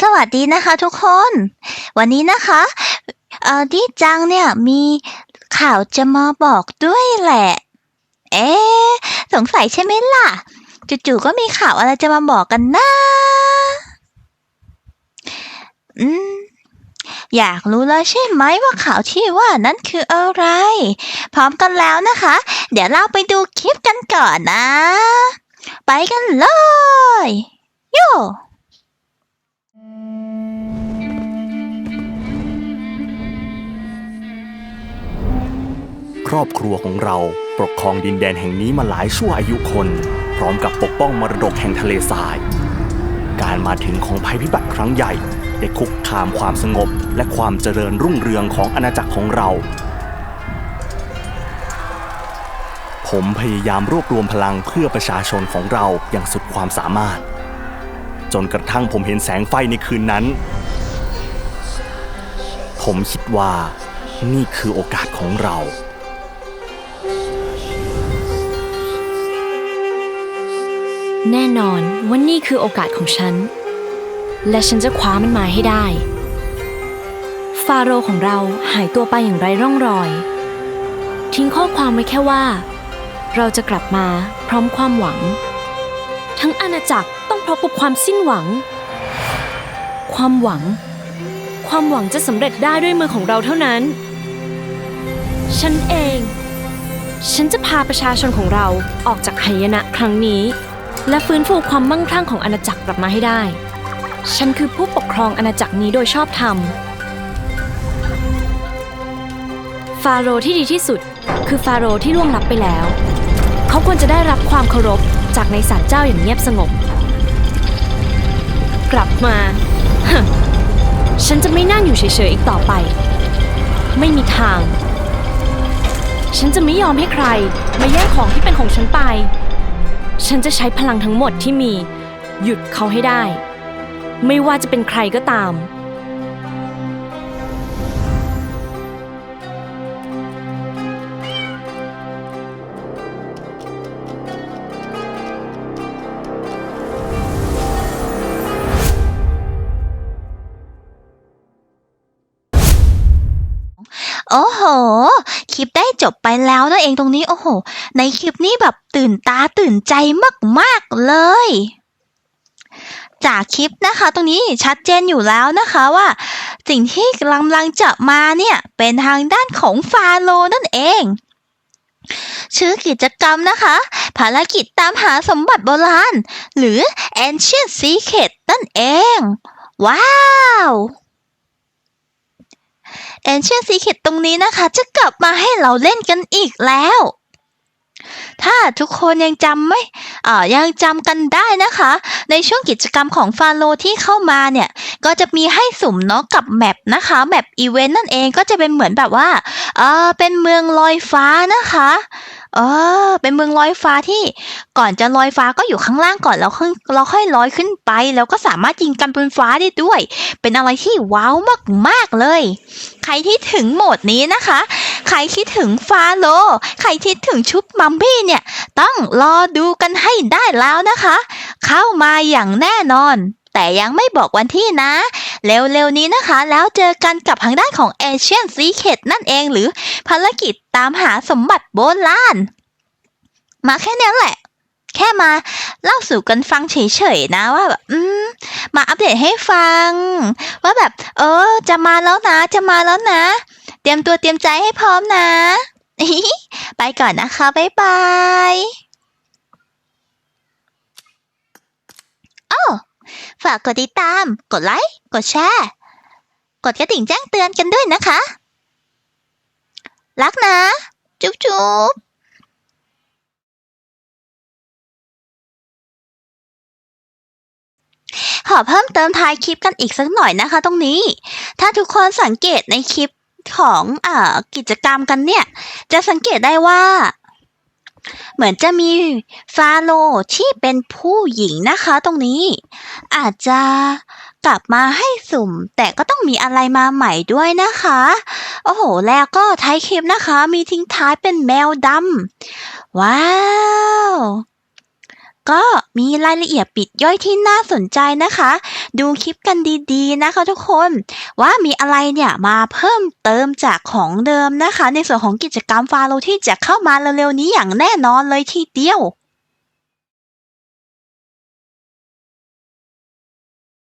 สวัสดีนะคะทุกคน วันนี้นะคะเอ่อดีจังเนี่ยมีข่าวจะมาบอกด้วยแหละ เอ๊สงสัยใช่ไหมล่ะจู่ๆก็มีข่าวอะไรจะมาบอกกันนะอืมอยากรู้แล้วใช่ไหมว่าข่าวที่ว่านั้นคืออะไร พร้อมกันแล้วนะคะ เดี๋ยวเราไปดูคลิปกันก่อนนะ ไปกันเลยโย รอบครัวของเรา ปกครองดินแดนแห่งนี้มาหลายชั่วอายุคน พร้อมกับปกป้องมรดกแห่งทะเลทราย การมาถึงของภัยพิบัติครั้งใหญ่ ได้คุกคามความสงบ และความเจริญรุ่งเรืองของอาณาจักรของเรา ผมพยายามรวบรวมพลังเพื่อประชาชนของเราอย่างสุดความสามารถ จนกระทั่งผมเห็นแสงไฟในคืนนั้น ผมคิดว่านี่คือโอกาสของเรา แน่นอนว่านี่คือโอกาสของฉัน และฉันจะคว้ามันมาให้ได้ ฟาโรห์ของเราหายตัวไปอย่างไร้ร่องรอย ทิ้งข้อความไว้แค่ว่า เราจะกลับมาพร้อมความหวัง ทั้งอาณาจักรต้องพบกับความสิ้นหวัง ความหวัง ความหวังจะสำเร็จได้ด้วยมือของเราเท่านั้น ฉันเอง ฉันจะพาประชาชนของเราออกจากหายนะครั้งนี้ และฟื้นฟูความมั่งคั่งของอาณาจักรกลับมาให้ได้ ฉันคือผู้ปกครองอาณาจักรนี้โดยชอบธรรม ฟาโรห์ที่ดีที่สุด คือฟาโรห์ที่ล่วงลับไปแล้ว เขาควรจะได้รับความเคารพจากในศาลเจ้าอย่างเงียบสงบ กลับมา ฉันจะไม่นั่งอยู่เฉยๆอีกต่อไป ไม่มีทาง ฉันจะไม่ยอมให้ใครมาแย่งของที่เป็นของฉันไป ฉันจะใช้พลังทั้งหมดที่มี หยุดเขาให้ได้ ไม่ว่าจะเป็นใครก็ตาม โอ้โห คลิปได้จบไปแล้วนั่นเองตรงนี้ โอ้โห ในคลิปนี้แบบตื่นตาตื่นใจมากๆเลย จากคลิปนะคะ ตรงนี้ชัดเจนอยู่แล้วนะคะว่า สิ่งที่กำลังจะมาเนี่ย เป็นทางด้านของฟาโลนั่นเอง ชื่อกิจกรรมนะคะ ภารกิจตามหาสมบัติโบราณ หรือ Ancient Secret นั่นเอง ว้าว Ancient Secret ตรงนี้นะคะ จะกลับมาให้เราเล่นกันอีกแล้ว ถ้าทุกคนยังจำไม่อ่ายังจำกันได้นะคะ ในช่วงกิจกรรมของฟาโลที่เข้ามาเนี่ย ก็จะมีให้สุ่มเนาะกับแมปนะคะแมปอีเวนต์นั่นเองก็จะเป็นเหมือนแบบว่าเออเป็นเมืองลอยฟ้านะคะ เออ เป็นเมืองลอยฟ้าที่ก่อนจะลอยฟ้าก็อยู่ข้างล่างก่อนแล้วค่อยเราค่อยลอยขึ้นไป แล้วก็สามารถยิงกันบนฟ้าได้ด้วย เป็นอะไรที่ว้าวมากๆเลย ใครที่ถึงโหมดนี้นะคะ ใครที่ถึงฟาโล ใครที่ถึงชุบมัมบี้เนี่ย ต้องรอดูกันให้ได้แล้วนะคะ เข้ามาอย่างแน่นอน แต่ยังไม่บอกวันที่นะ เร็วๆนี้นะคะ แล้วเจอกันกับทางด้านของ Asian Secret นั่นเองหรือภารกิจตามหาสมบัติโบราณมาแค่นี้แหละ แค่มาเล่าสู่กันฟังเฉยๆนะว่าแบบอืมมาอัปเดตให้ฟัง ว่าแบบ เออ จะมาแล้วนะ จะมาแล้วนะ เตรียมตัวเตรียมใจให้พร้อมนะ ไปก่อนนะคะ บ๊ายบายอ้อ ฝากกดติดตาม กดไลค์ กดแชร์ กดกระดิ่งแจ้งเตือนกันด้วยนะคะ รักนะ จุ๊บจุ๊บขอเพิ่มเติมท้ายคลิปกันอีกสักหน่อยนะคะ ตรงนี้ ถ้าทุกคนสังเกตในคลิปของอกิจกรรมกันเนี่ย จะสังเกตได้ว่า เหมือนจะมีฟาโลที่เป็นผู้หญิงนะคะตรงนี้ อาจจะกลับมาให้สุ่ม แต่ก็ต้องมีอะไรมาใหม่ด้วยนะคะ โอ้โห แล้วก็ท้ายคลิปนะคะ มีทิ้งท้ายเป็นแมวดำว้าว ก็มีรายละเอียดปลีกย่อยที่น่าสนใจนะคะ ดูคลิปกันดีๆนะคะทุกคน ว่ามีอะไรเนี่ยมาเพิ่มเติมจากของเดิมนะคะ ในส่วนของกิจกรรมฟาโรที่จะเข้ามาเร็วๆนี้อย่างแน่นอนเลยทีเดียว